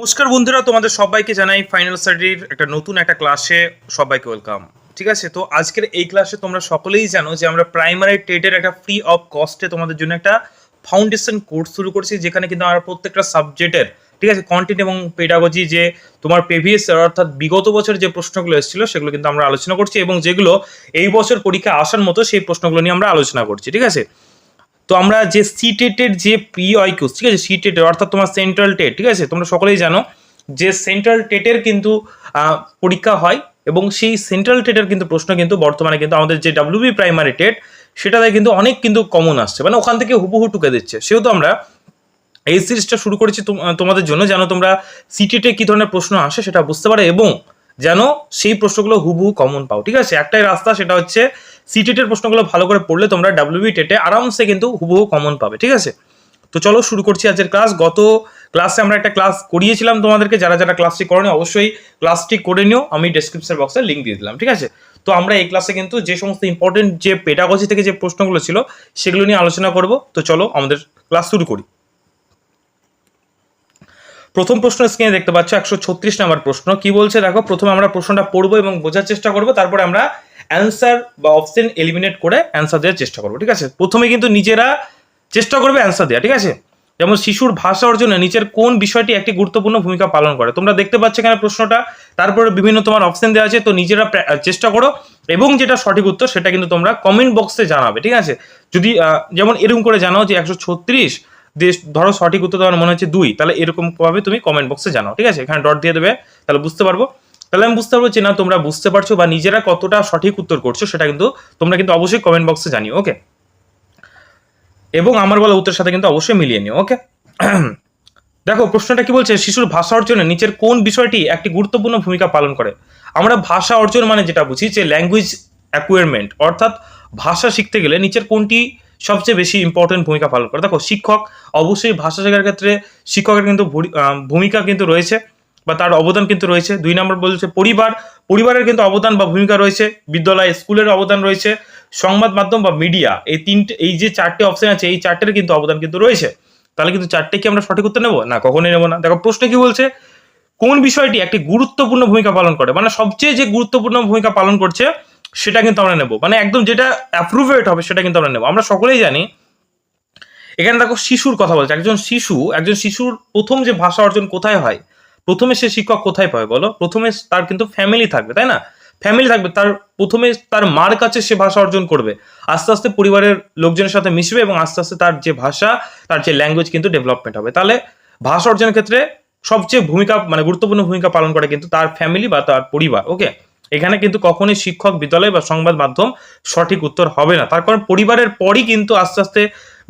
নমস্কার বন্ধুরা, তোমাদের সবাইকে জানাই ফাইনাল স্টাডির একটা নতুন একটা ক্লাসে সবাইকে ওয়েলকাম ঠিক আছে? তো আজকের এই ক্লাসে তোমরা সকলেই জানো যে আমরা প্রাইমারি টেটের একটা ফ্রি অফ কস্টে তোমাদের জন্য একটা ফাউন্ডেশন কোর্স শুরু করছি, যেখানে কিন্তু আমরা প্রত্যেকটা সাবজেক্টের ঠিক আছে? কন্টেন্ট এবং পেডাগজি যে তোমার প্রিভিয়াস অর্থাৎ বিগত বছর যে প্রশ্নগুলো এসেছিল, সেগুলো কিন্তু আমরা আলোচনা করছি এবং যেগুলো এই বছর পরীক্ষা আসার মতো সেই প্রশ্নগুলো নিয়ে আমরা আলোচনা করছি, ঠিক আছে? তো আমরা যে সিটেটের যে পি কিউস ঠিক আছে? সিটেটের অর্থাৎ তোমার সেন্ট্রাল টেট ঠিক আছে? তোমরা সকলেই জানো যে সেন্ট্রাল টেটের কিন্তু পরীক্ষা হয় এবং সেই সেন্ট্রাল টেটের কিন্তু প্রশ্ন কিন্তু বর্তমানে কিন্তু আমাদের যে ডাব্লিউবি প্রাইমারি টেট সেটাতে কিন্তু অনেক কিন্তু কমন আসছে। মানে ওখান থেকে হুবহু টুকে দিচ্ছে। সেহেতু আমরা এই সিরিজটা শুরু করেছি তোম- তোমাদের জন্য, যেন তোমরা সিটেটে কি ধরনের প্রশ্ন আসে সেটা বুঝতে পারো এবং যেন সেই প্রশ্নগুলো হুবহু কমন পাও, ঠিক আছে? একটাই রাস্তা, সেটা হচ্ছে সিটেটের প্রশ্নগুলো ভালো করে পড়লে তোমরা ডাব্লিউবি টেটে আরামসে কিন্তু হুবহু কমন পাবে, ঠিক আছে? তো চলো শুরু করছি আজকের ক্লাস গত ক্লাসে আমরা একটা ক্লাস করিয়েছিলাম তোমাদেরকে, যারা যারা ক্লাসটি করেনি অবশ্যই ক্লাসটি করে নিও, আমি ডেসক্রিপশন বক্সে লিঙ্ক দিয়ে দিলাম, ঠিক আছে? তো আমরা এই ক্লাসে কিন্তু যে সমস্ত ইম্পর্টেন্ট যে পেটাগজি থেকে যে প্রশ্নগুলো ছিল, সেগুলো নিয়ে আলোচনা করব। তো চলো আমাদের ক্লাস শুরু করি। প্রথম প্রশ্ন স্ক্রিনে দেখতে পাচ্ছ, একশো ছত্রিশ নাম্বার প্রশ্ন। কি বলছে? দেখো, প্রথমে আমরা প্রশ্নটা পড়ব এবং বোঝার চেষ্টা করব, তারপরে আমরা অ্যান্সার বা অপশন এলিমিনেট করে অ্যান্সার দেওয়ার চেষ্টা করব, ঠিক আছে? প্রথমে কিন্তু নিজেরা চেষ্টা করবে অ্যান্সার দেওয়া, ঠিক আছে? যেমন শিশুর ভাষা অর্জনে নিচের কোন বিষয়টি একটি গুরুত্বপূর্ণ ভূমিকা পালন করে? তোমরা দেখতে পাচ্ছ এখানে প্রশ্নটা, তারপরে বিভিন্ন তোমার অপশন দেওয়া আছে, তো নিজেরা চেষ্টা করো, এবং যেটা সঠিক উত্তর সেটা কিন্তু তোমরা কমেন্ট বক্সে জানাবে, ঠিক আছে? যদি যেমন এরকম করে জানাও যে একশো ছত্রিশ দেশ, ধরো সঠিক উত্তর তোমার মনে হচ্ছে দুই, তাহলে এরকমভাবে তুমি কমেন্ট বক্সে জানাও, ঠিক আছে? এখানে ডট দিয়ে দেবে, তাহলে বুঝতে পারব। তাহলে আমি বুঝতে পারব যে না, তোমরা বুঝতে পারছ বা নিজেরা কতটা সঠিক উত্তর করছ, সেটা কিন্তু তোমরা কিন্তু অবশ্যই কমেন্ট বক্সে জানিও ওকে এবং আমার বলা উত্তরের সাথে কিন্তু অবশ্যই মিলিয়ে নিও ওকে দেখো, প্রশ্নটা কি বলছে? শিশুর ভাষা অর্জনে নিচের কোন বিষয়টি একটি গুরুত্বপূর্ণ ভূমিকা পালন করে? আমরা ভাষা অর্জন মানে যেটা বুঝি, যে ল্যাঙ্গুয়েজ অ্যাকুয়ারমেন্ট অর্থাৎ ভাষা শিখতে গেলে নিচের কোনটি সবচেয়ে বেশি ইম্পর্টেন্ট ভূমিকা পালন করে? দেখো, শিক্ষক, অবশ্যই ভাষা শেখার ক্ষেত্রে শিক্ষকের কিন্তু ভূমিকা কিন্তু রয়েছে। বা তার অবদান কিন্তু রয়েছে। দুই নম্বর বলছে, পরিবার, পরিবারের কিন্তু অবদান বা ভূমিকা রয়েছে। বিদ্যালয় স্কুলের অবদান রয়েছে। সংবাদ মাধ্যম বা মিডিয়া, এই তিনটে, এই যে চারটে অপশন আছে, এই চারটের কিন্তু অবদান কিন্তু রয়েছে। তাহলে কিন্তু চারটে কি আমরা সঠিক উত্তর নেব? না, কখনোই নেব না। দেখো, প্রশ্ন কি বলছে, কোন বিষয়টি একটি গুরুত্বপূর্ণ ভূমিকা পালন করে? মানে সবচেয়ে যে গুরুত্বপূর্ণ ভূমিকা পালন করছে, সেটা কিন্তু আমরা নেব। মানে একদম যেটা অ্যাপ্রুভেট হবে, সেটা কিন্তু আমরা নেব। আমরা সকলেই জানি, এখানে দেখো শিশুর কথা বলছে। একজন শিশু, একজন শিশুর প্রথম যে ভাষা অর্জন কোথায় হয়? প্রথমে সে শিক্ষক কোথায় পাবে বলো? প্রথমে তার কিন্তু ফ্যামিলি থাকবে, তাই না? ফ্যামিলি থাকবে, তার প্রথমে তার মার কাছে সে ভাষা অর্জন করবে। আস্তে আস্তে পরিবারের লোকজনের সাথে মিশবে এবং আস্তে আস্তে তার যে ভাষা, তার যে ল্যাঙ্গুয়েজ কিন্তু ডেভেলপমেন্ট হবে। তাহলে ভাষা অর্জনের ক্ষেত্রে সবচেয়ে ভূমিকা মানে গুরুত্বপূর্ণ ভূমিকা পালন করে কিন্তু তার ফ্যামিলি বা তার পরিবার ওকে এখানে কিন্তু কখনোই শিক্ষক, বিদ্যালয় বা সংবাদ মাধ্যম সঠিক উত্তর হবে না। তার কারণ পরিবারের পরই কিন্তু আস্তে আস্তে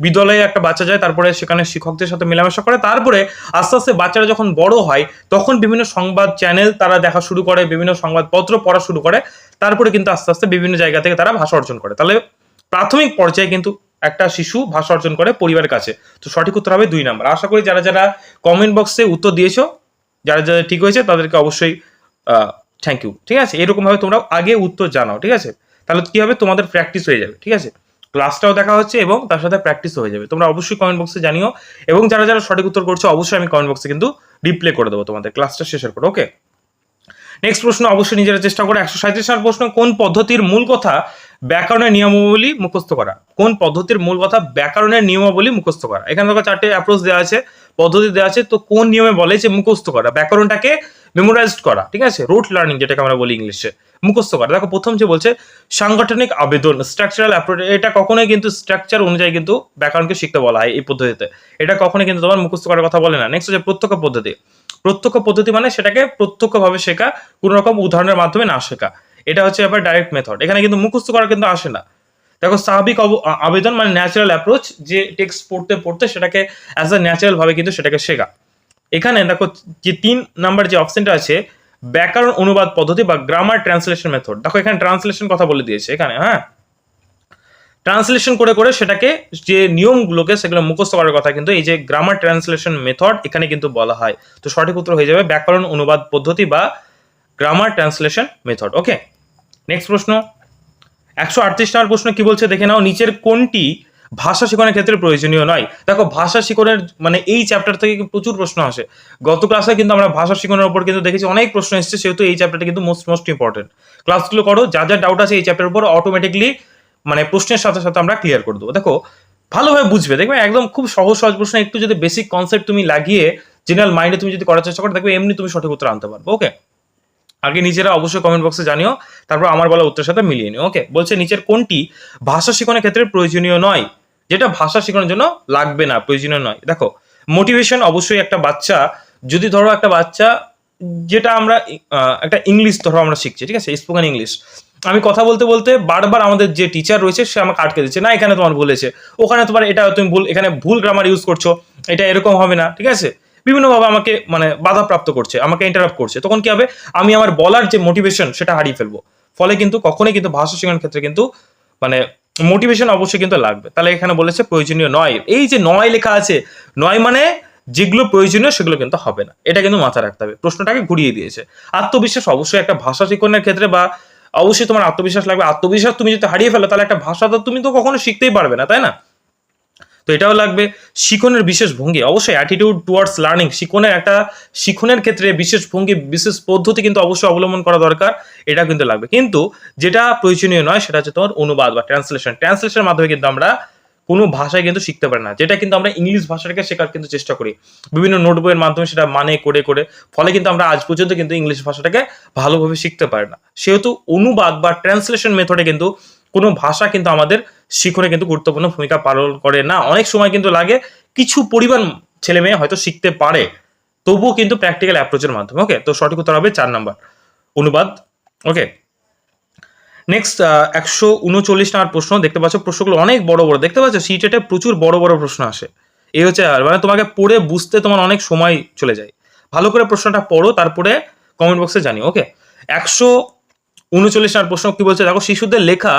বিদ্যালয়ে একটা বাচ্চা যায়, তারপরে সেখানে শিক্ষকদের সাথে মেলামেশা করে, তারপরে আস্তে আস্তে বাচ্চারা যখন বড় হয়, তখন বিভিন্ন সংবাদ চ্যানেল তারা দেখা শুরু করে, বিভিন্ন সংবাদপত্র পড়া শুরু করে, তারপরে কিন্তু আস্তে আস্তে বিভিন্ন জায়গা থেকে তারা ভাষা অর্জন করে। তাহলে প্রাথমিক পর্যায়ে কিন্তু একটা শিশু ভাষা অর্জন করে পরিবারের কাছে। তো সঠিক উত্তর হবে দুই নাম্বার। আশা করি যারা যারা কমেন্ট বক্সে উত্তর দিয়েছ, যারা যারা ঠিক হয়েছে, তাদেরকে অবশ্যই থ্যাংক ইউ ঠিক আছে? এরকমভাবে তোমরা আগে উত্তর জানাও, ঠিক আছে? তাহলে কি হবে? তোমাদের প্র্যাকটিস হয়ে যাবে, ঠিক আছে? ক্লাসটাও দেখা হচ্ছে এবং তার সাথে প্র্যাকটিস হয়ে যাবে। তোমরা অবশ্যই কমেন্ট বক্সে জানিও এবং যারা যারা সঠিক উত্তর করছ, অবশ্যই আমি কমেন্ট বক্সে কিন্তু রিপ্লে করে দেবো তোমাদের ক্লাসটা শেষের পর ওকে নেক্সট প্রশ্ন, অবশ্যই নিজেরা চেষ্টা করে। একশো সাঁত্রিশ নম্বর প্রশ্ন, কোন পদ্ধতির মূল কথা ব্যাকরণের নিয়মাবলী মুখস্থ করা? কোন পদ্ধতির মূল কথা ব্যাকরণের নিয়মাবলী মুখস্থ করা? এখানে দেখো চারটে অ্যাপ্রোচ দেওয়া আছে, পদ্ধতি দেওয়া আছে, তো কোন নিয়মে বলে যে মুখস্থ করা? ব্যাকরণটাকে মেমোরাইজড করা, ঠিক আছে? রোট লার্নিং যেটাকে আমরা বলি ইংলিশে, মুখস্থ করা। দেখো, প্রথম যে বলছে, সাংগঠনিক আবেদন স্ট্রাকচারাল এটা কখনোই কিন্তু স্ট্রাকচার অনুযায়ী কিন্তু ব্যাকরণকে শিখতে বলা হয় এই পদ্ধতিতে। এটা কখনোই কিন্তু তোমার মুখস্থ করার কথা বলে না। নেক্সট হচ্ছে প্রত্যক্ষ পদ্ধতি। প্রত্যক্ষ পদ্ধতি মানে সেটাকে প্রত্যক্ষভাবে শেখা কোনো রকম উদাহরণের মাধ্যমে না শেখা। এটা হচ্ছে আবার ডাইরেক্ট মেথড এখানে কিন্তু মুখস্থ করা কিন্তু আসে না। দেখো, স্বাভাবিক আবেদন মানে ন্যাচারাল অ্যাপ্রোচ যে টেক্সট পড়তে পড়তে সেটাকে অ্যাজ আ ন্যাচারাল ভাবে কিন্তু সেটাকে শেখা। এখানে দেখো যে তিন নাম্বার যে অপশনটা আছে, ব্যাকরণ অনুবাদ পদ্ধতি বা গ্রামার ট্রান্সলেশন মেথড দেখো এখানে ট্রান্সলেশন কথা বলে দিয়েছে, এখানে হ্যাঁ? ট্রান্সলেশন করে করে সেটাকে যে নিয়মগুলোকে সেগুলো মুখস্থ করার কথা কিন্তু এই যে গ্রামার ট্রান্সলেশন মেথড এখানে কিন্তু বলা হয়। তো সঠিক উত্তর হয়ে যাবে ব্যাকরণ অনুবাদ পদ্ধতি বা grammar translation method okay next প্রশ্ন। একশো আটত্রিশ নম্বর প্রশ্ন কি বলছে দেখে নাও। নিচের কোনটি ভাষা শিখনের ক্ষেত্রে প্রয়োজনীয় নয়। দেখো, ভাষা শিখনের মানে এই চ্যাপ্টার থেকে প্রচুর প্রশ্ন আসে। গত ক্লাসে কিন্তু আমরা ভাষা শিখনের উপর কিন্তু দেখেছি, অনেক প্রশ্ন এসেছে, সেহেতু এই চ্যাপ্টারটা কিন্তু মোস্ট মোস্ট ইম্পর্টেন্ট ক্লাসগুলো করো, যা যা ডাউট আছে এই চ্যাপ্টার উপর অটোমেটিকলি মানে প্রশ্নের সাথে সাথে আমরা ক্লিয়ার করে দেবো। দেখো, ভালোভাবে বুঝবে, দেখবে একদম খুব সহজ সহজ প্রশ্ন, একটু যদি বেসিক কনসেপ্ট তুমি লাগিয়ে জেনারেল মাইন্ডে তুমি যদি করার চেষ্টা করো, দেখবে এমনি তুমি সঠিক উত্তর আনতে পারবে ওকে আগে নিজেরা অবশ্যই কমেন্ট বক্সে জানিও, তারপর আমার বলা উত্তরের সাথে মিলিয়ে নিও ওকে বলছে, নিচের কোনটি ভাষা শিখনের ক্ষেত্রে প্রয়োজনীয় নয়? যেটা ভাষা শেখানোর জন্য লাগবে না, প্রয়োজনীয় নয়। দেখো মোটিভেশন অবশ্যই একটা বাচ্চা, যদি ধরো একটা বাচ্চা যেটা আমরা একটা ইংলিশ ধরো আমরা শিখছি, ঠিক আছে? স্পোকেন ইংলিশ আমি কথা বলতে বলতে বারবার আমাদের যে টিচার রয়েছে, সে আমাকে আটকে দিচ্ছে, না, এখানে তোমার বলেছে ওখানে তোমার এটা তুমি ভুল, এখানে ভুল গ্রামার ইউজ করছ, এটা এরকম হবে না। ঠিক আছে? বিভিন্নভাবে আমাকে মানে বাধাপ্রাপ্ত করছে, আমাকে ইন্টারাপ্ট করছে। তখন কি হবে? আমি আমার বলার যে মোটিভেশন সেটা হারিয়ে ফেলব। ফলে কিন্তু কখনোই কিন্তু ভাষা শেখানোর ক্ষেত্রে কিন্তু মানে মোটিভেশন অবশ্যই কিন্তু লাগবে। তাহলে এখানে বলেছে প্রয়োজনীয় নয়। এই যে নয় লেখা আছে, নয় মানে যেগুলো প্রয়োজনীয় সেগুলো কিন্তু হবে না। এটা কিন্তু মাথায় রাখতে হবে। প্রশ্নটাকে ঘুরিয়ে দিয়েছে। আত্মবিশ্বাস অবশ্যই একটা ভাষা শিক্ষণের ক্ষেত্রে বা অবশ্যই তোমার আত্মবিশ্বাস লাগবে। আত্মবিশ্বাস তুমি যদি হারিয়ে ফেলো, তাহলে একটা ভাষা তো তুমি তো কখনো শিখতেই পারবে না, তাই না? এটাও লাগবে শিখনের বিশেষ ভঙ্গি। অবশ্যই অ্যাটিটিউড টুয়ার্ডস লার্নিং শিখনের একটা, শিখনের ক্ষেত্রে বিশেষ ভঙ্গি, বিশেষ পদ্ধতি কিন্তু অবশ্যই অবলম্বন করা দরকার এটা কিন্তু লাগবে। কিন্তু যেটা প্রয়োজনীয় নয় সেটা হচ্ছে তোমার অনুবাদ বা ট্রান্সলেশন ট্রান্সলেশনের মাধ্যমে কিন্তু আমরা কোনো ভাষায় কিন্তু শিখতে পারি না। যেটা কিন্তু আমরা ইংলিশ ভাষাটাকে শেখার কিন্তু চেষ্টা করি। বিভিন্ন নোট বইয়ের মাধ্যমে সেটা মানে করে করে। ফলে কিন্তু আমরা আজ পর্যন্ত কিন্তু ইংলিশ ভাষাটাকে ভালোভাবে শিখতে পারি না। সেহেতু অনুবাদ বা ট্রান্সলেশন মেথডে কিন্তু কোনো ভাষা কিন্তু আমাদের শিখনে কিন্তু গুরুত্বপূর্ণ ভূমিকা পালন করে না। অনেক সময় কিন্তু লাগে কিছু পরিমাণ ছেলে মেয়ে হয়তো শিখতে পারে, তবুও কিন্তু প্র্যাকটিক্যাল অ্যাপ্রোচের মাধ্যমে। ওকে তো সঠিক উত্তর হবে চার নাম্বার। অনুবাদ। ওকে নেক্সট একশো উনচল্লিশ নাম্বার প্রশ্ন দেখতে পাচ্ছ, প্রশ্নগুলো অনেক বড় বড়। দেখতে পাচ্ছ সিটেটে প্রচুর বড় বড় প্রশ্ন আসে। এই হচ্ছে, আর মানে তোমাকে পড়ে বুঝতে তোমার অনেক সময় চলে যায়। ভালো করে প্রশ্নটা পড়ো, তারপরে কমেন্ট বক্সে জানিও। ওকে একশো উনচল্লিশ নাম্বার প্রশ্ন কি বলছে? দেখো, শিশুদের লেখা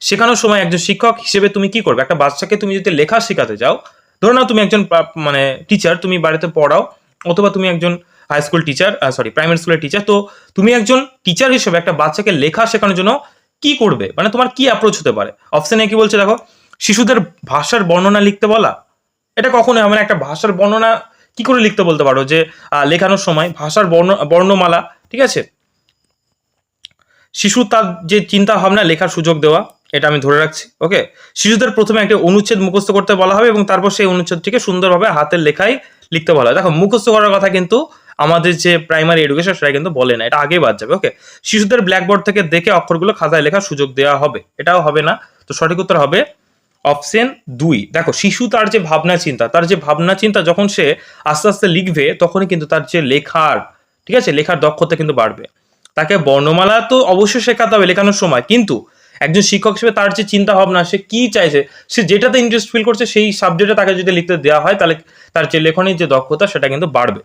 শেখানোর সময় একজন শিক্ষক হিসেবে তুমি কি করবে? একটা বাচ্চাকে তুমি যদি লেখা শেখাতে যাও ধরো না তুমি একজন মানে টিচার তুমি বাড়িতে পড়াও, অথবা তুমি একজন high school teacher sorry primary স্কুলের টিচার তো তুমি একজন টিচার হিসেবে একটা বাচ্চাকে লেখা শেখানোর জন্য কি করবে? মানে তোমার কি অ্যাপ্রোচ হতে পারে? অপশানে কি বলছে দেখো, শিশুদের ভাষার বর্ণনা লিখতে বলা। এটা কখনোই হবে না একটা ভাষার বর্ণনা, কি করে লিখতে বলতে পারো? যে লেখানোর সময় ভাষার বর্ণ, বর্ণমালা, ঠিক আছে? শিশু তার যে চিন্তা ভাবনা, লেখার সুযোগ দেওয়া এটা আমি ধরে রাখছি ওকে শিশুদের প্রথমে একটা অনুচ্ছেদ মুখস্থ করতে বলা হবে এবং তারপর সেই অনুচ্ছেদটিকে সুন্দরভাবে হাতের লেখায় লিখতে বলা হয় দেখো, মুখস্থ করার কথা কিন্তু আমাদের যে প্রাইমারি এডুকেশন সেটা কিন্তু বলে না, এটা আগেই বাদ যাবে ওকে শিশুদের ব্ল্যাকবোর্ড থেকে দেখে অক্ষরগুলো খাতায় লেখার সুযোগ দেওয়া হবে, এটাও হবে না। তো সঠিক উত্তর হবে অপশন দুই। দেখো, শিশু তার যে ভাবনা চিন্তা, তার যে ভাবনা চিন্তা যখন সে আস্তে আস্তে লিখবে, তখনই কিন্তু তার যে লেখার, ঠিক আছে? লেখার দক্ষতা কিন্তু বাড়বে। তাকে বর্ণমালা তো অবশ্যই শেখাতে হবে লেখানোর সময়, কিন্তু একজন শিক্ষক হিসেবে তার যে চিন্তা ভাবনা, সে কি চাইছে, সে যেটাতে ইন্টারেস্ট ফিল করছে, সেই সাবজেক্টে তাকে যদি লিখতে দেওয়া হয়, তাহলে তার যে লেখনের যে দক্ষতা, সেটা কিন্তু বাড়বে।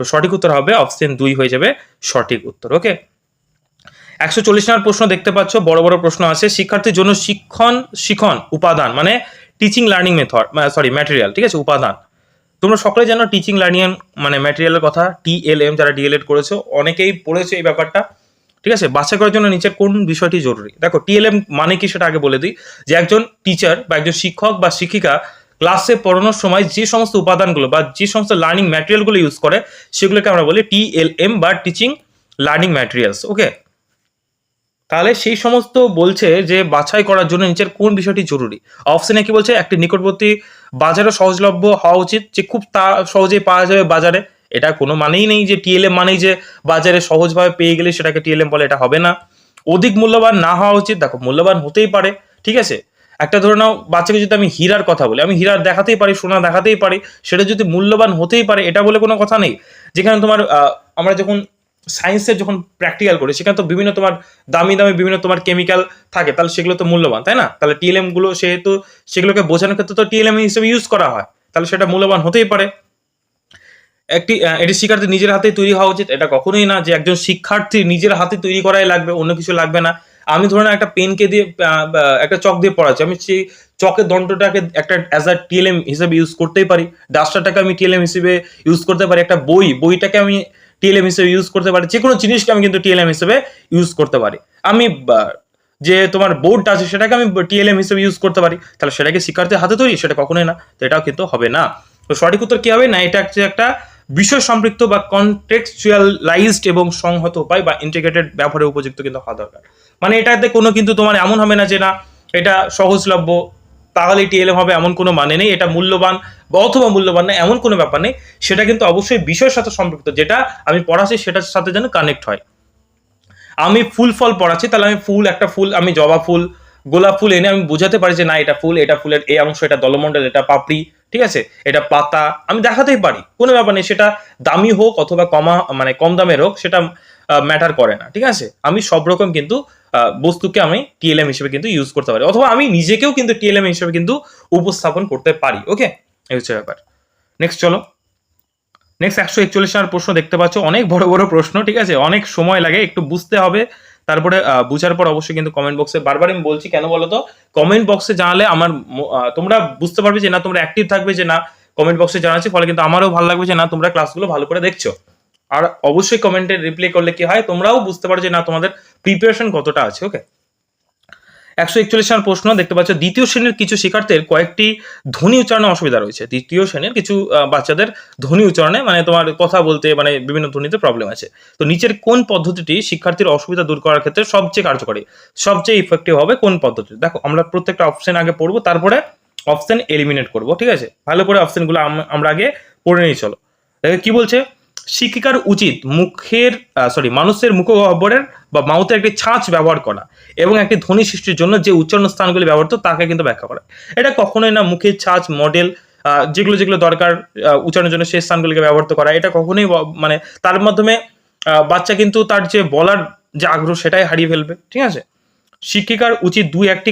তো সঠিক উত্তর হবে অপশন দুই হয়ে যাবে সঠিক উত্তর ওকে একশো চল্লিশ নম্বর প্রশ্ন দেখতে পাচ্ছ, বড় বড় প্রশ্ন আছে। শিক্ষার্থীর জন্য শিক্ষণ, শিখন, উপাদান মানে teaching learning method sorry material ঠিক আছে? উপাদান। তোমরা সকলে জানো টিচিং লার্নিং মানে ম্যাটেরিয়ালের কথা টিএলএম যারা ডিএলএড করেছ, অনেকেই পড়েছো এই ব্যাপারটা। ঠিক আছে? বাছাই করার জন্য নিচের কোন বিষয়টি জরুরি? দেখো টিএলএম মানে কি সেটা আগে বলে দিই। যে একজন টিচার বা একজন শিক্ষক বা শিক্ষিকা ক্লাসে পড়ানোর সময় যে সমস্ত উপাদানগুলো বা যে সমস্ত লার্নিং ম্যাটেরিয়ালগুলো ইউজ করে, সেগুলোকে আমরা বলি টিএলএম বা টিচিং লার্নিং ম্যাটেরিয়ালস ওকে তাহলে সেই সমস্ত বলছে যে বাছাই করার জন্য নিচের কোন বিষয়টি জরুরি? অপশনে কি বলছে? একটি নিকটবর্তী বাজারে সহজলভ্য হওয়া উচিত, যে খুব তা, সহজেই পাওয়া যাবে বাজারে। এটা কোনো মানেই নেই যে টিএলএম মানেই যে বাজারে সহজভাবে পেয়ে গেলে সেটাকে টিএলএম বলে, এটা হবে না। অধিক মূল্যবান না হওয়া উচিত, দেখো মূল্যবান হতেই পারে, ঠিক আছে? একটা ধরে নাও, বাচ্চাকে যদি আমি হীরার কথা বলি, আমি হীরার দেখাতেই পারি, সোনা দেখাতেই পারি, সেটা যদি মূল্যবান হতেই পারে, এটা বলে কোনো কথা নেই। যেখানে তোমার আমরা যখন সায়েন্সের যখন প্র্যাকটিক্যাল করি, সেখানে তো বিভিন্ন তোমার দামি দামি বিভিন্ন তোমার কেমিক্যাল থাকে, তাহলে সেগুলো তো মূল্যবান, তাই না? তাহলে টিএলএমগুলো সেহেতু সেগুলোকে বোঝানোর ক্ষেত্রে তো টিএলএম হিসেবে ইউজ করা হয়, তাহলে সেটা মূল্যবান হতেই পারে। একটি এটি শিক্ষার্থী নিজের হাতে তৈরি হওয়া উচিত। এটা কখনোই না যে একজন শিক্ষার্থী নিজের হাতে তৈরি করাই লাগবে, অন্য কিছু লাগবে না। আমি ধরুন একটা পেনকে দিয়ে একটা চক দিয়ে পড়াচ্ছি। আমি সেই চকের দণ্ডটাকে একটা অ্যাজ আ টিএলএম হিসেবে ইউজ করতেই পারি। ডাস্টারটাকে আমি টিএলএম হিসেবে ইউজ করতে পারি। একটা বই, বইটাকে আমি টিএলএম হিসেবে ইউজ করতে পারি। যে কোনো জিনিসকে আমি কিন্তু টিএলএম হিসেবে ইউজ করতে পারি। আমি যে তোমার বোর্ডটা আছে, সেটাকে আমি টিএলএম হিসেবে ইউজ করতে পারি। তাহলে সেটাকে শিক্ষার্থীর হাতে তৈরি? সেটা কখনোই না। তো এটাও কিন্তু হবে না। তো সঠিক উত্তর কি হবে? না, এটা হচ্ছে একটা বিষয় সম্পৃক্ত বা কনটেক্সচুয়ালাইজড এবং সংহত উপায় বা ইন্টিগ্রেটেড ব্যবহারের উপযুক্ত কিন্তু হওয়া দরকার। মানে এটাতে কোনো কিন্তু তোমার এমন হবে না যে না, এটা সহজলভ্য, তাহলে টিএলএম হবে এমন কোনো মানে নেই, এটা মূল্যবান বা অথবা মূল্যবান না, এমন কোনো ব্যাপার নেই। সেটা কিন্তু অবশ্যই বিষয়ের সাথে সম্পৃক্ত, যেটা আমি পড়াচ্ছি সেটার সাথে যেন কানেক্ট হয়। আমি ফুল ফল পড়াচ্ছি, তাহলে আমি ফুল, একটা ফুল, আমি জবা ফুল, গোলাপ ফুল এনে আমি বোঝাতে পারি যে না, এটা ফুল, এটা ফুলের এই অংশ, এটা দলমণ্ডল, এটা পাপড়ি ঠিক আছে? এটা পাতা, আমি দেখাতেই পারি। কোনো ব্যাপার নেই, সেটা দামি হোক অথবা কমা মানে কম দামের হোক সেটা ম্যাটার করে না, ঠিক আছে? আমি সব রকম কিন্তু বস্তুকে আমি টিএলএম হিসেবে কিন্তু ইউজ করতে পারি। অথবা আমি নিজেকেও কিন্তু টিএলএম হিসেবে কিন্তু উপস্থাপন করতে পারি, ওকে? এই হচ্ছে ব্যাপার। নেক্সট চলো। নেক্সট একশো একচল্লিশ প্রশ্ন দেখতে পাচ্ছ। অনেক বড় বড় প্রশ্ন, ঠিক আছে? অনেক সময় লাগে, একটু বুঝতে হবে। তারপরে বুঝার পর অবশ্যই কিন্তু কমেন্ট বক্সে বারবার আমি বলছি, কেন বলো তো? কমেন্ট বক্সে জানালে আমার তোমরা বুঝতে পারবে যে না, তোমরা অ্যাক্টিভ থাকবে যে না কমেন্ট বক্সে জানাচ্ছি, ফলে কিন্তু আমারও ভালো লাগবে যে না, তোমরা ক্লাসগুলো ভালো করে দেখছ। আর অবশ্যই কমেন্টে রিপ্লাই করলে কি হয়? তোমরাও বুঝতে পারো যে না, তোমাদের প্রিপারেশন কতটা আছে ওকে একশো একচল্লিশ নম্বর প্রশ্ন দেখতে পাচ্ছ, দ্বিতীয় শ্রেণির কিছু শিক্ষার্থীর কয়েকটি ধ্বনি উচ্চারণে অসুবিধা রয়েছে। দ্বিতীয় শ্রেণির কিছু বাচ্চাদের ধ্বনি উচ্চারণে মানে তোমার কথা বলতে মানে বিভিন্ন ধ্বনিতে প্রবলেম আছে। তো নিচের কোন পদ্ধতিটি শিক্ষার্থীর অসুবিধা দূর করার ক্ষেত্রে সবচেয়ে কার্যকরী? সবচেয়ে ইফেক্টিভ হবে কোন পদ্ধতি দেখো, আমরা প্রত্যেকটা অপশন আগে পড়ব, তারপরে অপশন এলিমিনেট করব, ঠিক আছে? ভালো করে অপশনগুলো আম- আমরা আগে পড়ে নিয়ে চলো। দেখো কি বলছে? শিক্ষিকার উচিত মুখের সরি মানুষের মুখগহ্বরের বা মাউথের একটি ছাঁচ ব্যবহার করা এবং একটি ধ্বনি সৃষ্টির জন্য যে উচ্চারণ স্থানগুলি ব্যবহৃত তাকে কিন্তু ব্যাখ্যা করা। এটা কখনোই না মুখের ছাঁচ মডেল যেগুলো যেগুলো দরকার উচ্চারণের জন্য সেই স্থানগুলিকে ব্যবহৃত করা। এটা কখনোই মানে তার মাধ্যমে বাচ্চা কিন্তু তার যে বলার যে আগ্রহ সেটাই হারিয়ে ফেলবে, ঠিক আছে? শিক্ষিকার উচিত দুই একটি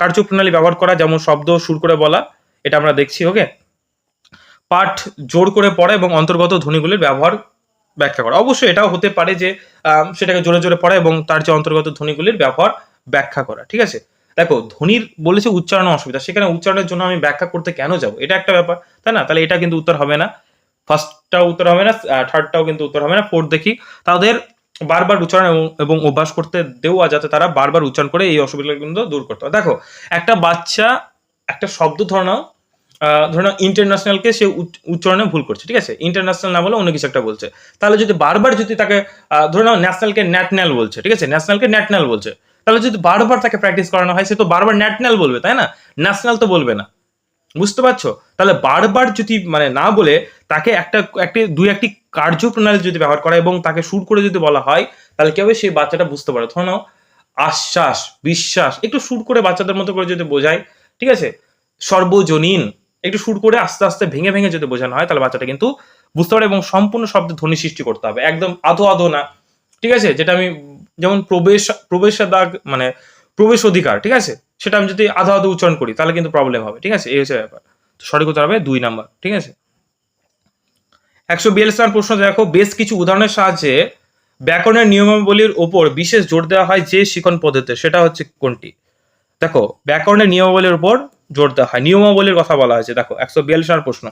কার্যপ্রণালী ব্যবহার করা, যেমন শব্দ সুর করে বলা, এটা আমরা দেখছি ওকে পাঠ জোর করে পড়া এবং অন্তর্গত ধ্বনিগুলির ব্যবহার ব্যাখ্যা করা। অবশ্যই এটাও হতে পারে যে সেটাকে জোরে জোরে পড়া এবং তার যে অন্তর্গত ধ্বনিগুলির ব্যবহার ব্যাখ্যা করা, ঠিক আছে? দেখো, ধ্বনির বলেছে উচ্চারণ অসুবিধা সেখানে উচ্চারণের জন্য আমি ব্যাখ্যা করতে কেন যাব? এটা একটা ব্যাপার, তাই না? তাহলে এটা কিন্তু উত্তর হবে না। ফার্স্টটাও উত্তর হবে না থার্ডটাও কিন্তু উত্তর হবে না ফোর্থ দেখি। তাদের বারবার উচ্চারণ এবং- অভ্যাস করতে দেওয়া যাতে তারা বারবার উচ্চারণ করে এই অসুবিধাগুলো কিন্তু দূর করতে হয়। দেখো, একটা বাচ্চা একটা শব্দ ধরে ধরে নাও ইন্টারন্যাশনালকে সে উচ- উচ্চারণে ভুল করছে ঠিক আছে? ইন্টারন্যাশনাল না বলে অন্য কিছু একটা বলছে। তাহলে যদি বারবার যদি তাকে আহ, ধরে নাও ন্যাশনালকে ন্যাটনাল বলছে ঠিক আছে? ন্যাশনালকে ন্যাটনাল বলছে। তাহলে যদি বারবার তাকে প্র্যাকটিস করানো হয় সে তো বারবার ন্যাটনাল বলবে তাই না? ন্যাশনাল তো বলবে না। বুঝতে পারছ? তাহলে বারবার যদি মানে না বলে তাকে একটা একটি দুই একটি কার্যপ্রণালী যদি ব্যবহার করা এবং তাকে সুর করে যদি বলা হয় তাহলে কি হবে? সেই বাচ্চাটা বুঝতে পারে। ধরো নাও আশ্বাস বিশ্বাস একটু সুর করে বাচ্চাদের মতো করে যদি বোঝায় ঠিক আছে? সর্বজনীন। একটু সুর করে আস্তে আস্তে ভেঙে ভেঙে যদি বোঝানো হয়, তাহলে বাচ্চাটা কিন্তু বুঝতে পারে এবং সম্পূর্ণ শব্দে ধ্বনি সৃষ্টি করতে হবে। একদম আধো আধো না, ঠিক আছে? যেটা আমি যেমন প্রবেশ, প্রবেশাদাগ মানে প্রবেশ অধিকার, ঠিক আছে? সেটা আমি যদি আধো আধো উচ্চারণ করি, তাহলে কিন্তু প্রবলেম হবে, ঠিক আছে? এই হচ্ছে ব্যাপার। তো সঠিক উত্তর হবে দুই নাম্বার, ঠিক আছে? একশো বিয়াল্লিশ নম্বর প্রশ্ন দেখো, বেশ কিছু উদাহরণের সাহায্যে ব্যাকরণের নিয়মাবলীর ওপর বিশেষ জোর দেওয়া হয় যে শিখন পদ্ধতি সেটা হচ্ছে কোনটি? দেখো, ব্যাকরণের নিয়মাবলীর উপর জোর দেওয়া হয়। নিয়মাবলীর কথা বলা হয়েছে। দেখো, একশো বিয়াল্লিশ নম্বর প্রশ্ন।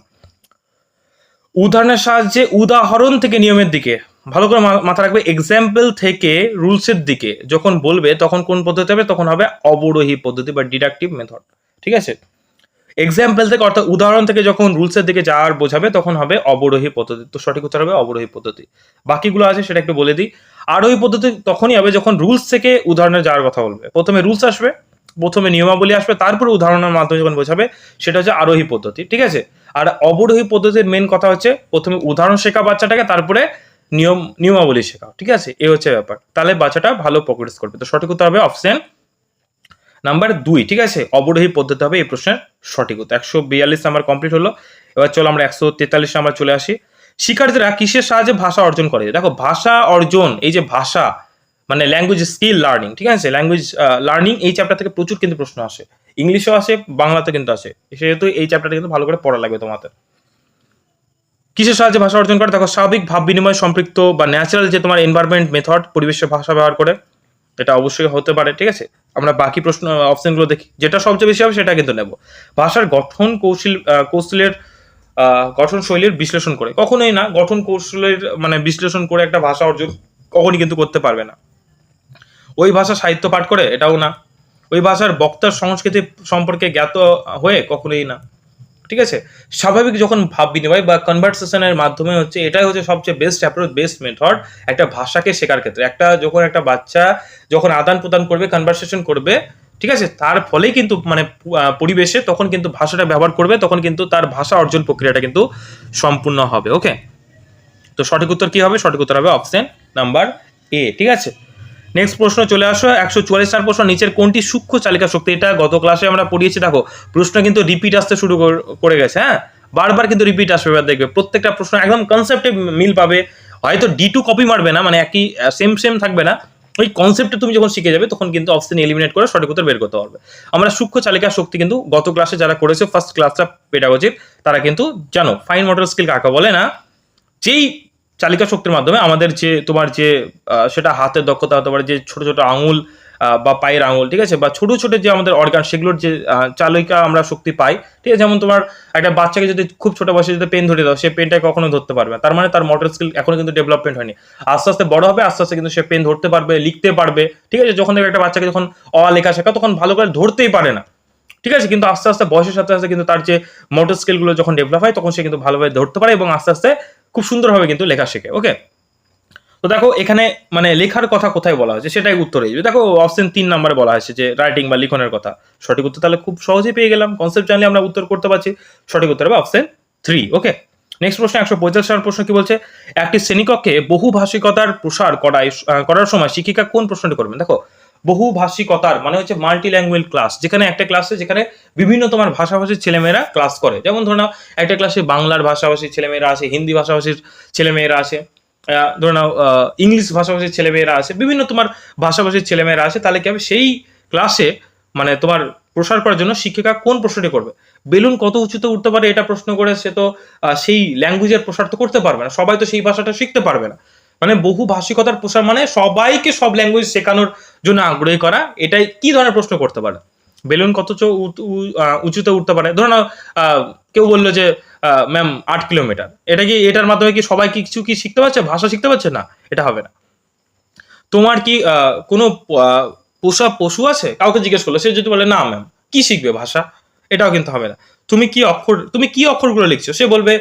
উদাহরণের সাহায্যে উদাহরণ থেকে নিয়মের দিকে। ভালো করে মাথা রাখবে এক্সাম্পল থেকে রুলসের দিকে। যখন বলবে, তখন কোন পদ্ধতি হবে? তখন হবে অবরোহী পদ্ধতি বা ডিডাকটিভ মেথড ঠিক আছে? এক্সাম্পল থেকে, অর্থাৎ উদাহরণ থেকে যখন রুলসের দিকে যাওয়ার বোঝাবে, তখন হবে অবরোহী পদ্ধতি। তো সঠিক উত্তর হবে অবরোহী পদ্ধতি। বাকিগুলো আছে, সেটা একটু বলে দিই। আরোহী পদ্ধতি তখনই হবে যখন রুলস থেকে উদাহরণে যাওয়ার কথা বলবে। প্রথমে রুলস আসবে। প্রথমে নিয়মাবলী আসবে, তারপরে উদাহরণের মাধ্যমে যখন বোঝাবে, সেটা হচ্ছে আরোহী পদ্ধতি, ঠিক আছে? আর অবরোহী পদ্ধতির মেন কথা হচ্ছে, প্রথমে উদাহরণ শেখা বাচ্চাটাকে, তারপরে নিয়ম, নিয়মাবলী শেখাও, ঠিক আছে? এ হচ্ছে ব্যাপার। তাহলে বাচ্চাটা ভালো প্রোগ্রেস করবে। তো সঠিক উত্তর হবে অপশন নাম্বার দুই, ঠিক আছে? অবরোহী পদ্ধতি হবে এই প্রশ্নের সঠিক উত্তর। একশো বিয়াল্লিশ নাম্বার কমপ্লিট হলো। এবার চলো আমরা একশো তেতাল্লিশ নাম্বার চলে আসি। শিক্ষার্থীরা কিসের সাহায্যে ভাষা অর্জন করে? দেখো, ভাষা অর্জন, এই যে ভাষা মানে ল্যাঙ্গুয়েজ স্কিল লার্নিং ঠিক আছে? ল্যাঙ্গুয়েজ লার্নিং এই চ্যাপ্টার থেকে প্রচুর কিন্তু প্রশ্ন আসে। ইংলিশেও আসে, বাংলাতে কিন্তু আসে। সেহেতু এই চ্যাপ্টারটা কিন্তু ভালো করে পড়া লাগবে তোমাদের। কিসের সাহায্যে ভাষা অর্জন করে? দেখো, স্বাভাবিক ভাব বিনিময় সম্পৃক্ত বা ন্যাচারাল যে তোমার এনভায়রনমেন্ট মেথড পরিবেশের ভাষা ব্যবহার করে, এটা অবশ্যই হতে পারে, ঠিক আছে? আমরা বাকি প্রশ্ন অপশনগুলো দেখি। যেটা সবচেয়ে বেশি হবে, সেটা কিন্তু নেব। ভাষার গঠন কৌশল কৌশলের গঠন শৈলীর বিশ্লেষণ করে। কখনোই না, গঠন কৌশলের মানে বিশ্লেষণ করে একটা ভাষা অর্জন কখনই কিন্তু করতে পারবে না। ওই ভাষা সাহিত্য পাঠ করে এটাও না। ওই ভাষার বক্তার সংস্কৃতি সম্পর্কে জ্ঞাত হয়ে কখনোই না। ঠিক আছে? স্বাভাবিক যখন ভাব বিনিময় বা কনভারসেশনের মাধ্যমে হচ্ছে, এটাই হচ্ছে সবচেয়ে বেস্ট অ্যাপ্রোচ বেস্ট মেথড একটা ভাষাকে শেখার ক্ষেত্রে। একটা যখন একটা বাচ্চা যখন আদান প্রদান করবে কনভারসেশন করবে, ঠিক আছে? তার ফলেই কিন্তু মানে পরিবেশে তখন কিন্তু ভাষাটা ব্যবহার করবে, তখন কিন্তু তার ভাষা অর্জন প্রক্রিয়াটা কিন্তু সম্পূর্ণ হবে। ওকে তো সঠিক উত্তর কি হবে? সঠিক উত্তর হবে অপশন নাম্বার এ ঠিক আছে? নেক্সট প্রশ্ন চলে আসো, একশো চুয়াল্লিশ নাম্বার প্রশ্ন, নিচের কোনটি সূক্ষ্ম চালিকা শক্তি? এটা গত ক্লাসে আমরা পড়িয়েছি, দেখো, প্রশ্ন কিন্তু রিপিট আসতে শুরু কর- গেছে হ্যাঁ? বারবার কিন্তু রিপিট আসবে, এবার দেখবে, প্রত্যেকটা প্রশ্ন একদম কনসেপ্টে মিল পাবে, হয়তো ডি টু কপি মারবে না মানে একই সেম সেম থাকবে না, ওই কনসেপ্টে তুমি যখন শিখে যাবে, তখন কিন্তু অপশন এলিমিনেট করে সঠিক উত্তর বের করতে পারবে। আমরা সূক্ষ্ম চালিকা শক্তি কিন্তু গত ক্লাসে যারা করেছে ফার্স্ট ক্লাসটা পেডাগজির তারা কিন্তু জানো ফাইন মোটর স্কিল কাকে বলে না? যেই চালিকা শক্তির মাধ্যমে আমাদের যে তোমার যে সেটা হাতের দক্ষতা হতে পারে যে ছোট ছোট আঙুল বা পায়ের আঙুল, ঠিক আছে? বা ছোট ছোট যে আমাদের অর্গান সেগুলোর যে চালিকা আমরা শক্তি পাই, ঠিক আছে? যেমন তোমার একটা বাচ্চাকে যদি খুব ছোট বয়সে যদি পেন ধরে দাও, সে পেনটাকে কখনো ধরতে পারবে তার মানে তার মোটর স্কিল এখনও কিন্তু ডেভেলপমেন্ট হয়নি। আস্তে আস্তে বড় হবে, আস্তে আস্তে কিন্তু সে পেন ধরতে পারবে, লিখতে পারবে, ঠিক আছে? যখন একটা বাচ্চাকে যখন অ লেখা শেখা, তখন ভালো করে ধরতেই পারে না। ঠিক আছে? কিন্তু আস্তে আস্তে বয়সের সাথে সাথে কিন্তু তার যে মোটর স্কিলগুলো যখন ডেভেলপ হয়, তখন সে কিন্তু ভালোভাবে ধরতে পারে এবং আস্তে আস্তে খুব সুন্দরভাবে কিন্তু লেখা শেখে ওকে তো দেখো এখানে মানে লেখার কথা কোথায় বলা হয়েছে সেটাই উত্তর যাবে দেখো অপশন তিন নম্বরে বলা হয়েছে যে রাইটিং বা লিখনের কথা। সঠিক উত্তর তাহলে খুব সহজেই পেয়ে গেলাম। কনসেপ্ট জানলে আমরা উত্তর করতে পারছি। সঠিক উত্তর হবে অপশন থ্রি ওকে নেক্সট প্রশ্ন একশো পঁয়তাল্লিশ নম্বর প্রশ্ন কি বলছে? একটি শ্রেণীকক্ষে বহুভাষিকতার প্রসার করায় করার সময় শিক্ষিকা কোন প্রশ্নটি করবেন? দেখো বহুভাষিকতার মানে হচ্ছে মাল্টি ল্যাঙ্গুয়েজ ক্লাস যেখানে একটা ক্লাসে যেখানে বিভিন্ন তোমার ভাষাভাষীর ছেলেমেয়েরা ক্লাস করে। যেমন ধরো নাও, একটা ক্লাসে বাংলার ভাষাভাষীর ছেলেমেয়েরা আছে হিন্দি ভাষাভাষীর ছেলেমেয়েরা আছে ধরে নাও ইংলিশ ভাষাভাষীর ছেলেমেয়েরা আছে বিভিন্ন তোমার ভাষাভাষীর ছেলেমেয়েরা আছে তাহলে কি হবে? সেই ক্লাসে মানে তোমার প্রসার করার জন্য শিক্ষিকা কোন প্রশ্নটি করবে? বেলুন কত উঁচুতে উঠতে পারে এটা প্রশ্ন করে সে তো সেই ল্যাঙ্গুয়েজের প্রসার তো করতে পারবে না, সবাই তো সেই ভাষাটা শিখতে পারবে না। মানে বহু ভাষিকতার প্রসার মানে সবাইকে সব ল্যাঙ্গুয়েজ শেখানোর জন্য আগ্রহী করা, এটাই কি ধরনের প্রশ্ন করতে পারে? বেলুন কত উঁচুতে উঠতে পারে? ধরো না কেউ বলল যে ম্যাম আট কিলোমিটার। এটা কি, এটার মাধ্যমে কি সবাই কি কিছু কি শিখতে পারছে? ভাষা শিখতে পারছে? না, এটা হবে না। তোমার কি কোনো পোষা পশু আছে? কাউকে জিজ্ঞেস করল, সে যদি বলে, না ম্যাম কি শিখবে ভাষা? এটাও কিন্তু হবে না। তুমি কি অক্ষর, তুমি কি অক্ষরগুলো লিখছো? সে বলবে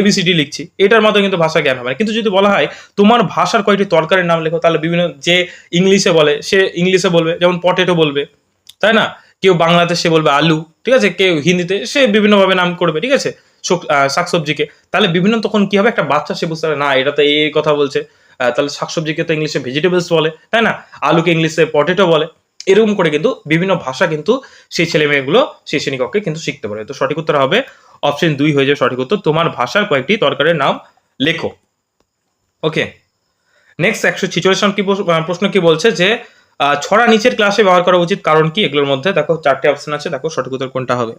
এবিসিডি লিখছি। এটার মাধ্যমে কিন্তু ভাষা জ্ঞান হবে না। কিন্তু যদি বলা হয়, তোমার ভাষার কয়েকটি তরকারির নাম লেখো, তাহলে বিভিন্ন যে ইংলিশে বলে, সে ইংলিশে বলবে, যেমন পটেটো বলবে, তাই না? কেউ বাংলাতে সে বলবে আলু, ঠিক আছে? কেউ হিন্দিতে, সে বিভিন্নভাবে নাম করবে, ঠিক আছে? শাকসবজিকে। তাহলে বিভিন্ন তখন কি হবে? একটা বাচ্চা সে বুঝতে পারে, না, এটা তো এই কথা বলছে। তাহলে শাকসবজিকে তো ইংলিশে ভেজিটেবলস বলে, তাই না? আলুকে ইংলিশে পটেটো বলে। এরকম করে কিন্তু বিভিন্ন ভাষা কিন্তু সেই ছেলে মেয়েগুলো সেই শ্রেণীকক্ষে কিন্তু শিখতে পারে। তো সঠিক উত্তর হবে অপশন দুই হয়ে যাবে সঠিক উত্তর। তোমার ভাষার কয়েকটি তরকারের নাম লেখো। ওকে নেক্সট একশো ছিচল্লিশ কি প্রশ্ন- কি বলছে যে ছড়া নিচের ক্লাসে ব্যবহার করা উচিত কারণ কি? এগুলোর মধ্যে দেখো চারটে অপশন আছে, দেখো সঠিক উত্তর কোনটা হবে।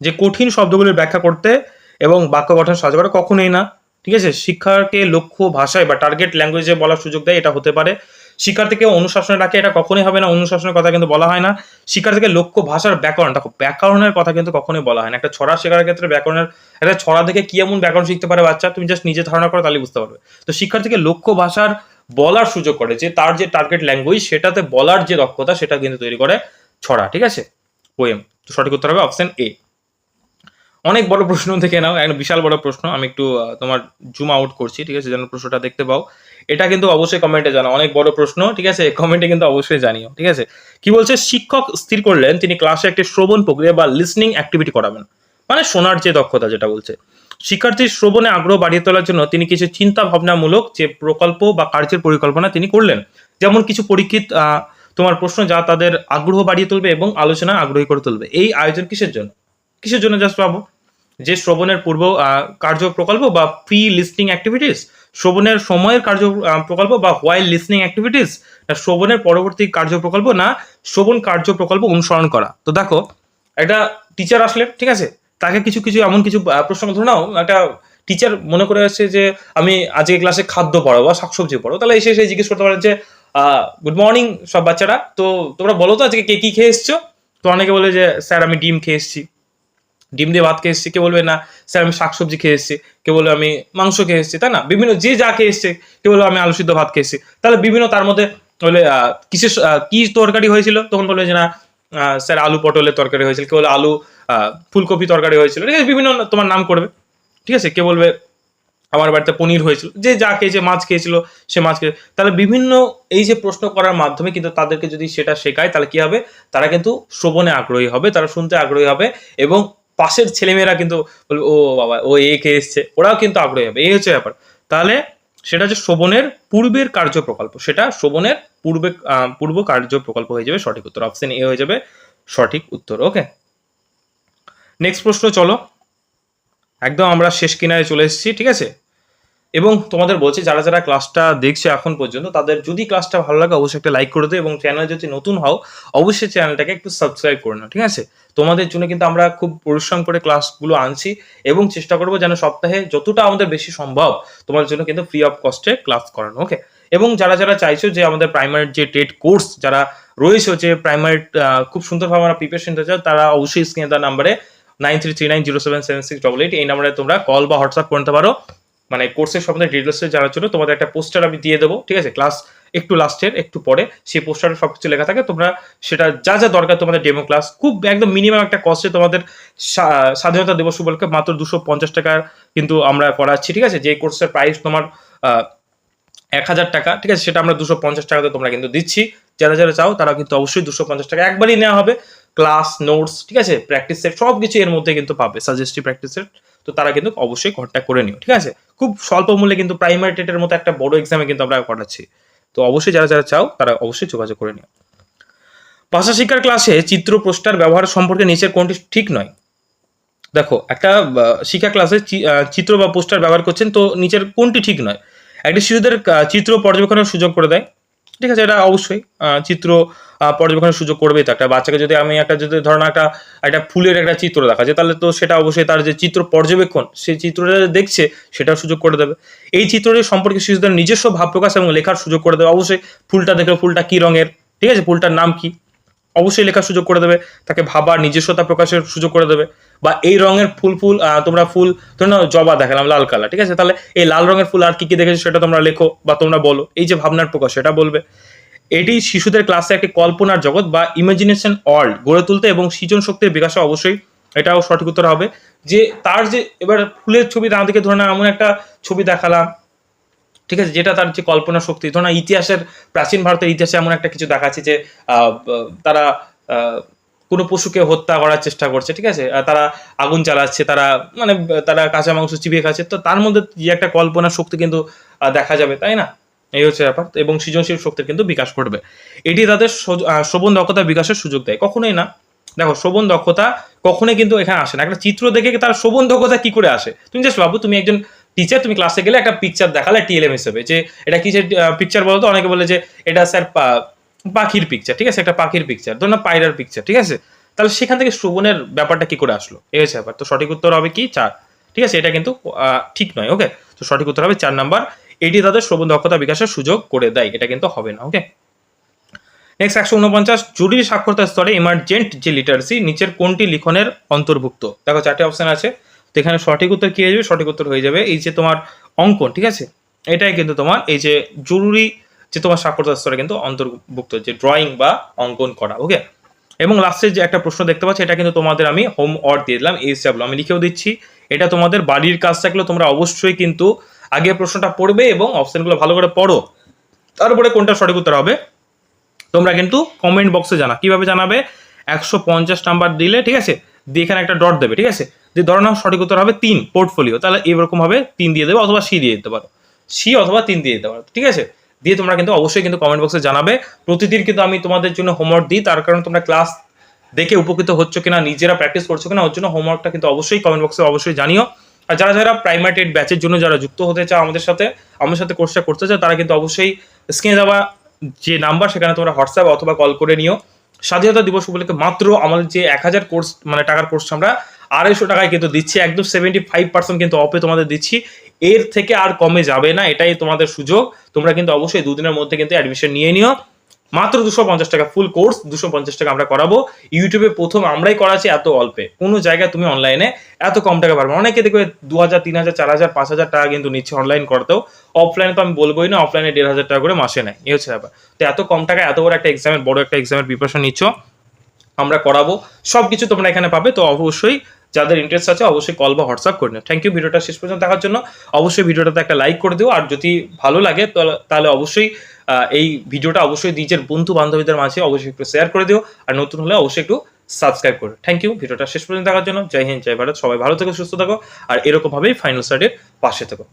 যে কঠিন শব্দগুলির ব্যাখ্যা করতে এবং বাক্য গঠন সাজা করা কখনোই না। ঠিক আছে? শিক্ষাকে লক্ষ্য, ভাষায় বা টার্গেট ল্যাঙ্গুয়েজে বলার সুযোগ দেয়, এটা হতে পারে। শিক্ষার্থীকে অনুশাসনে রাখে এটা কখনোই হবে না। অনুশাসনের কথা কিন্তু বলা হয় না। শিক্ষার্থীকে লক্ষ্য ভাষার ব্যাকরণ, দেখো, ব্যাকরণের কথা কিন্তু কখনোই বলা হয় না। একটা ছড়া শেখার ক্ষেত্রে ব্যাকরণের, একটা ছড়া থেকে কি এমন ব্যাকরণ শিখতে পারে বাচ্চা? তুমি জাস্ট নিজে ধারণা করো, তাহলে বুঝতে পারবে। তো শিক্ষার্থীকে লক্ষ্য ভাষার বলার সুযোগ করে, যে তার যে টার্গেট ল্যাঙ্গুয়েজ সেটাতে বলার যে দক্ষতা, সেটা কিন্তু তৈরি করে ছড়া, ঠিক আছে? পোয়েম তো সঠিক উত্তর হবে অপশন এ অনেক বড় প্রশ্ন থেকে নাও একটা বিশাল বড় প্রশ্ন, আমি একটু তোমার জুম আউট করছি, ঠিক আছে? যেন প্রশ্নটা দেখতে পাও। এটা কিন্তু অবশ্যই কমেন্টে জানা অনেক বড় প্রশ্ন, ঠিক আছে? কমেন্টে কিন্তু অবশ্যই জানিও, ঠিক আছে? কি বলছে? শিক্ষক স্থির করলেন, তিনি ক্লাসে একটি শ্রবণ প্রক্রিয়া বা লিসনিং অ্যাক্টিভিটি করাবেন। মানে শোনার যে দক্ষতা, যেটা বলছে। শিক্ষার্থীর শ্রবণে আগ্রহ বাড়িয়ে তোলার জন্য তিনি কিছু চিন্তা ভাবনামূলক যে প্রকল্প বা কার্যের পরিকল্পনা তিনি করলেন। যেমন কিছু পরীক্ষিত তোমার প্রশ্ন যা তাদের আগ্রহ বাড়িয়ে তুলবে এবং আলোচনা আগ্রহী করে তুলবে। এই আয়োজন কিসের জন্য? কিসের জন্য জাস্ট পাবো যে শ্রবণের পূর্ব কার্য প্রকল্প বা প্রি লিসনিং অ্যাক্টিভিটিস শ্রবণের সময়ের কার্য প্রকল্প বা হোয়াইল লিসনিং অ্যাক্টিভিটিস না শ্রবণের পরবর্তী কার্য প্রকল্প না শ্রবণ কার্য প্রকল্প অনুসরণ করা। তো দেখো, একটা টিচার আসলে ঠিক আছে? তাকে কিছু কিছু এমন কিছু প্রশ্ন ধরে নাও, একটা টিচার মনে করে আসছে যে, আমি আজকে ক্লাসে খাদ্য পড়াবো বা শাকসবজি পড়াবো। তাহলে এসে এসে জিজ্ঞেস করতে পারেন যে গুড মর্নিং সব বাচ্চারা। তো তোমরা বলো তো আজকে কে, কি খেয়ে এসছো? তো অনেকে বলে যে, স্যার, আমি ডিম খেয়ে এসেছি। ডিম দিয়ে ভাত খেয়ে এসেছি। কে বলবে, না, স্যার, আমি শাকসবজি খেয়ে এসেছি। কে বলবে, আমি মাংস খেয়ে এসেছি। তাই না? বিভিন্ন যে যা খেয়ে এসছে কে বলবে, আমি আলু সিদ্ধ ভাত খেয়ে তাহলে বিভিন্ন তার মধ্যে বলে কিসের কি তরকারি হয়েছিল? তখন বলবে যে, না স্যার, আলু পটলের তরকারি হয়েছিল। কেউ বলে, আলু ফুলকপি তরকারি হয়েছিল। ঠিক আছে, বিভিন্ন তোমার নাম করবে। ঠিক আছে কে বলবে, আমার বাড়িতে পনির হয়েছিল। যে যা খেয়েছে, মাছ খেয়েছিল, সে মাছ খেয়ে, তাহলে বিভিন্ন এই যে প্রশ্ন করার মাধ্যমে কিন্তু তাদেরকে যদি সেটা শেখায়, তাহলে কি হবে? তারা কিন্তু শ্রবণে আগ্রহী হবে, তারা শুনতে আগ্রহী হবে এবং পাশের ছেলেমেয়েরা কিন্তু বলবে, ও বাবা, ও এ কে এসছে। ওরাও কিন্তু আগ্রহী হবে। এই হচ্ছে ব্যাপার। তাহলে সেটা হচ্ছে শ্রবণের পূর্বের কার্য প্রকল্প সেটা শ্রবণের পূর্বে পূর্ব কার্য প্রকল্প হয়ে যাবে, সঠিক উত্তর। অপশন এ হয়ে যাবে, সঠিক উত্তর। ওকে নেক্সট প্রশ্ন চলো। একদম আমরা শেষ কিনারে চলে এসেছি, ঠিক আছে? এবং তোমাদের বলছি, যারা যারা ক্লাসটা দেখছে এখন পর্যন্ত, তাদের যদি ক্লাসটা ভালো লাগে, অবশ্যই একটা লাইক করে দেবে এবং চ্যানেল যদি নতুন হও, অবশ্যই চ্যানেলটাকে একটু সাবস্ক্রাইব করে নাও, ঠিক আছে? তোমাদের জন্য কিন্তু আমরা খুব পরিশ্রম করে ক্লাসগুলো আনছি এবং চেষ্টা করব যেন সপ্তাহে যতটা আমাদের বেশি সম্ভব তোমাদের জন্য কিন্তু ফ্রি অফ কস্টে ক্লাস করানো ওকে এবং যারা যারা চাইছো যে আমাদের প্রাইমারি যে টেট কোর্স যারা রয়েছে, যে প্রাইমারি খুব সুন্দরভাবে আমরা প্রিপারেশন চাও তারা অবশ্যই স্ক্রিনে তার নাম্বারে nine three three nine zero seven seven six double eight এই নাম্বারে তোমরা কল বা হোয়াটসঅ্যাপ করতে পারো। মানে কোর্সের সম্বন্ধে ডিটেলস জানার জন্য তোমাদের একটা পোস্টার আমি দিয়ে দেবো, ঠিক আছে? ক্লাস একটু লাস্টের একটু পরে। সেই পোস্টারে সব কিছু লেখা থাকে। তোমরা সেটা যা যা দরকার তোমাদের ডেমো ক্লাস খুব একদম মিনিমাম একটা কস্টে তোমাদের স্বা- স্বাধীনতা দিবস উপলক্ষে মাত্র দুশো পঞ্চাশ টাকার কিন্তু আমরা করাচ্ছি, ঠিক আছে? যে কোর্সের প্রাইস তোমার এক হাজার টাকা, ঠিক আছে? সেটা আমরা দুশো পঞ্চাশ টাকাতে তোমরা কিন্তু দিচ্ছি। যারা যারা চাও তারা কিন্তু অবশ্যই দুশো পঞ্চাশ টাকা একবারই নেওয়া হবে। ক্লাস নোটস ঠিক আছে? প্র্যাকটিস সেট সব কিছু এর মধ্যে কিন্তু পাবে সাজেস্টিভ প্র্যাকটিস সেট তো তারা কিন্তু অবশ্যই কন্ট্যাক্ট করে নিও, ঠিক আছে? খুব স্বল্প মূল্যে কিন্তু প্রাইমারি টেটের মতো একটা বড় এক্সামে কিন্তু আমরা করাচ্ছি। তো অবশ্যই যারা যারা চাও, তারা অবশ্যই যোগাযোগ করে নিও। ভাষা শিক্ষার ক্লাসে চিত্র পোস্টার ব্যবহার সম্পর্কে নিচের কোনটি ঠিক নয়? দেখো, একটা শিক্ষা ক্লাসে চিত্র বা পোস্টার ব্যবহার করছেন, তো নিচের কোনটি ঠিক নয়? একটি শিশুদের চিত্র পর্যবেক্ষণের সুযোগ করে দেয়। ঠিক আছে, এটা অবশ্যই চিত্র পর্যবেক্ষণের সুযোগ করবেই তো একটা বাচ্চাকে যদি আমি একটা, যদি ধরেন একটা একটা ফুলের একটা চিত্র দেখা যায়, তাহলে তো সেটা অবশ্যই তার যে চিত্র পর্যবেক্ষণ, সেই চিত্রটা দেখছে সেটার সুযোগ করে দেবে। এই চিত্রটি সম্পর্কে শিশুদের নিজস্ব ভাব প্রকাশ এবং লেখার সুযোগ করে দেবে। অবশ্যই ফুলটা দেখলে ফুলটা কি রঙের, ঠিক আছে, ফুলটার নাম কি অবশ্যই লেখার সুযোগ করে দেবে, তাকে ভাবার নিজস্বতা প্রকাশের সুযোগ করে দেবে, বা এই রঙের ফুল ফুল তোমরা ফুল, ধরে নাও জবা দেখালাম, লাল কালার, ঠিক আছে? তাহলে এই লাল রঙের ফুল আর কি কি দেখেছ সেটা তোমরা লেখো বা তোমরা বলো। এই যে ভাবনার প্রকাশ, সেটা বলবে। এটি শিশুদের ক্লাসে একটি কল্পনার জগৎ বা ইমাজিনেশন ওয়ার্ল্ড গড়ে তুলতে এবং সৃজন শক্তির বিকাশে অবশ্যই এটাও সঠিক উত্তর হবে। যে তার যে, এবার ফুলের ছবি না দেখে ধরে না এমন একটা ছবি দেখালাম। ঠিক আছে? যেটা তার যে কল্পনা শক্তি। ধরো না, ইতিহাসের, প্রাচীন ভারতের ইতিহাসে এমন একটা কিছু দেখাচ্ছে যে তারা কোনো পশুকে হত্যা করার চেষ্টা করছে, ঠিক আছে? তারা আগুন চালাচ্ছে, তারা মানে তারা কাঁচা মাংস চিবিয়ে খাচ্ছে। তো তার মধ্যে যে একটা কল্পনা শক্তি কিন্তু দেখা যাবে, তাই না? এই হচ্ছে ব্যাপার। এবং সৃজনশীল শক্তির কিন্তু বিকাশ ঘটবে। এটি তাদের শ্রবণ দক্ষতা বিকাশের সুযোগ দেয়। কখনোই না। দেখো শ্রবণ দক্ষতা কখনোই কিন্তু এখানে আসে না। একটা চিত্র দেখে তার শ্রবণ দক্ষতা কি করে আসে? তুমি জাস্ট বাবু তুমি একজন টিচার তুমি ক্লাসে গেলে একটা পিকচার দেখালে টিএলএম হিসেবে যে এটা কি পিকচার বলো তো অনেকে বলে যে এটা স্যার পাখির পিকচার ঠিক আছে? একটা পাখির পিকচার ধর না পায়রার পিকচার ঠিক আছে? তাহলে সেখান থেকে শ্রবণের ব্যাপারটা কি করে আসলো? এই হচ্ছে ব্যাপার। তো সঠিক উত্তর হবে কি? চার। ঠিক আছে? এটা কিন্তু ঠিক নয় ওকে তো সঠিক উত্তর হবে চার নাম্বার। এটি তাদের শ্রবণ দক্ষতা বিকাশের সুযোগ করে দেয়। এটা কিন্তু হবে না ওকে নেক্সট একশো উনপঞ্চাশ। জরুরি সাক্ষরতা স্তরে ইমার্জেন্ট যে লিটারেসি নিচের কোনটি লিখনের অন্তর্ভুক্ত? দেখো, চারটে অপশন আছে। তো এখানে সঠিক উত্তর কি হয়ে যাবে? সঠিক উত্তর হয়ে যাবে এই যে তোমার অঙ্কন, ঠিক আছে? এটাই কিন্তু তোমার এই যে জরুরি যে তোমার সাক্ষরতা স্তরে কিন্তু অন্তর্ভুক্ত, যে ড্রয়িং বা অঙ্কন করা ওকে এবং লাস্টে যে একটা প্রশ্ন দেখতে পাচ্ছি, এটা কিন্তু তোমাদের আমি হোম ওয়ার্ক দিয়ে দিলাম, এই হিসাবগুলো আমি লিখেও দিচ্ছি। এটা তোমাদের বাড়ির কাজ থাকলে তোমরা অবশ্যই কিন্তু আগে প্রশ্নটা পড়বে এবং অপশানগুলো ভালো করে পড়ো। তারপরে কোনটা সঠিক উত্তর হবে? তোমরা কিন্তু কমেন্ট বক্সে জানা। কীভাবে জানাবে? একশো পঞ্চাশ নাম্বার দিলে, ঠিক আছে? দিয়ে এখানে একটা ডট দেবে, ঠিক আছে? যে ধরো নাও সঠিক উত্তর হবে তিন পোর্টফোলিও তাহলে এরকম হবে তিন দিয়ে দেবে অথবা সি দিয়ে দিতে পারো। সি অথবা তিন দিয়ে দিতে পারো, ঠিক আছে? দিয়ে তোমরা কিন্তু অবশ্যই কিন্তু কমেন্ট বক্সে জানাবে। প্রতিদিন কিন্তু আমি তোমাদের জন্য হোমওয়ার্ক দিই, তার কারণে তোমরা ক্লাস দেখে উপকৃত হচ্ছ কিনা, নিজেরা প্র্যাকটিস করছ কিনা, ওর জন্য হোমওয়ার্কটা কিন্তু অবশ্যই কমেন্ট বক্সে অবশ্যই জানিও। আর যারা যারা প্রাইমারি ব্যাচের জন্য যারা যুক্ত হতে চাও আমাদের সাথে আমাদের সাথে কোর্সটা করতে চাও, তারা কিন্তু অবশ্যই স্ক্রিনে দেওয়া যে নাম্বার সেখানে তোমরা হোয়াটসঅ্যাপ অথবা কল করে নিও। স্বাধীনতা দিবস উপলক্ষে মাত্র আমাদের যে এক হাজার কোর্স মানে টাকার কোর্স আমরা আড়াইশো টাকায় কিন্তু দিচ্ছি। একদম সেভেন্টি ফাইভ পার্সেন্ট কিন্তু অফে তোমাদের দিচ্ছি। এর থেকে আর কমে যাবে না, এটাই তোমাদের সুযোগ। তোমরা কিন্তু অবশ্যই দুদিনের মধ্যে কিন্তু অ্যাডমিশন নিয়ে নিও। মাত্র দুশো পঞ্চাশ টাকা ফুল কোর্স দুশো পঞ্চাশ টাকা আমরা করাবো। ইউটিউবে প্রথম আমরাই করাচ্ছি, এত অল্পে। কোনো জায়গায় তুমি অনলাইনে এত কম টাকা পারবে অনেকে দেখবে দু হাজার তিন হাজার চার হাজার পাঁচ হাজার টাকা কিন্তু নিচ্ছে অনলাইন করতেও। অফলাইনে তো আমি বলবোই না অফলাইনে দেড় হাজার টাকা করে মাসে নেয়। এই হচ্ছে ব্যাপার। তো এত কম টাকা, এত বড় একটা এক্সামের বড় একটা এক্সামের প্রিপারেশন নিচ্ছ। আমরা করাবো। সব কিছু তোমরা এখানে পাবে, তো অবশ্যই যাদের ইন্টারেস্ট আছে, অবশ্যই কল বা হোয়াটসঅ্যাপ করে নিও। থ্যাংক ইউ ভিডিওটা শেষ পর্যন্ত দেখার জন্য। অবশ্যই ভিডিওটাতে একটা লাইক করে দিও। আর যদি ভালো লাগে, তাহলে- অবশ্যই এই ভিডিওটা অবশ্যই নিজের বন্ধু বান্ধবীদের মাঝে অবশ্যই একটু শেয়ার করে দিও। আর নতুন হলে অবশ্যই একটু সাবস্ক্রাইব করো। থ্যাংক ইউ ভিডিওটা শেষ পর্যন্ত দেখার জন্য। জয় হিন্দ, জয় ভারত। সবাই ভালো থেকো, সুস্থ থাকো। আর এরকমভাবেই ফাইনাল স্টাডির পাশে থেকো।